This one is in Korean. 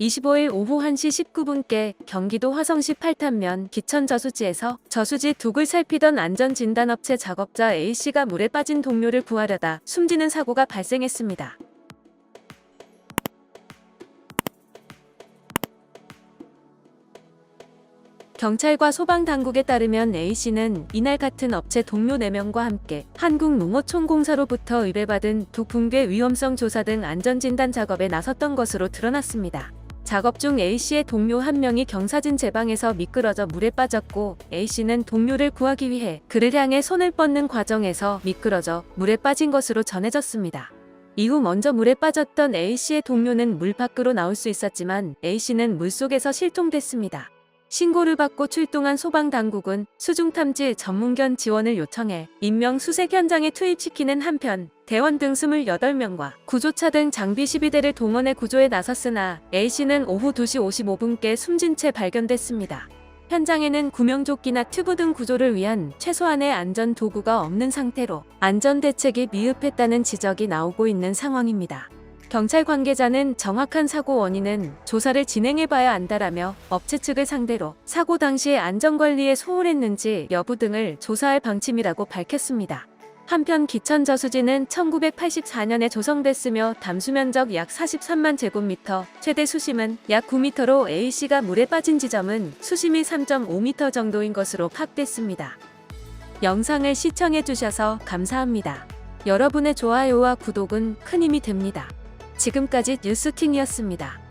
25일 오후 1시 19분께 경기도 화성시 팔탄면 기천 저수지에서 저수지 둑을 살피던 안전진단업체 작업자 A씨가 물에 빠진 동료를 구하려다 숨지는 사고가 발생했습니다. 경찰과 소방당국에 따르면 A씨는 이날 같은 업체 동료 4명과 함께 한국농어촌공사로부터 의뢰받은 두 붕괴 위험성 조사 등 안전진단 작업에 나섰던 것으로 드러났습니다. 작업 중 A씨의 동료 한 명이 경사진 제방에서 미끄러져 물에 빠졌고 A씨는 동료를 구하기 위해 그를 향해 손을 뻗는 과정에서 미끄러져 물에 빠진 것으로 전해졌습니다. 이후 먼저 물에 빠졌던 A씨의 동료는 물 밖으로 나올 수 있었지만 A씨는 물속에서 실종됐습니다. 신고를 받고 출동한 소방당국은 수중탐지 전문견 지원을 요청해 인명 수색 현장에 투입시키는 한편 대원 등 28명과 구조차 등 장비 12대를 동원해 구조에 나섰으나 A씨는 오후 2시 55분께 숨진 채 발견됐습니다. 현장에는 구명조끼나 튜브 등 구조를 위한 최소한의 안전 도구가 없는 상태로 안전 대책이 미흡했다는 지적이 나오고 있는 상황입니다. 경찰 관계자는 정확한 사고 원인은 조사를 진행해봐야 안다라며 업체 측을 상대로 사고 당시의 안전관리에 소홀했는지 여부 등을 조사할 방침이라고 밝혔습니다. 한편 기천 저수지는 1984년에 조성됐으며 담수 면적 약 43만 제곱미터, 최대 수심은 약 9m로 A씨가 물에 빠진 지점은 수심이 3.5m 정도인 것으로 파악됐습니다. 영상을 시청해주셔서 감사합니다. 여러분의 좋아요와 구독은 큰 힘이 됩니다. 지금까지 뉴스킹이었습니다.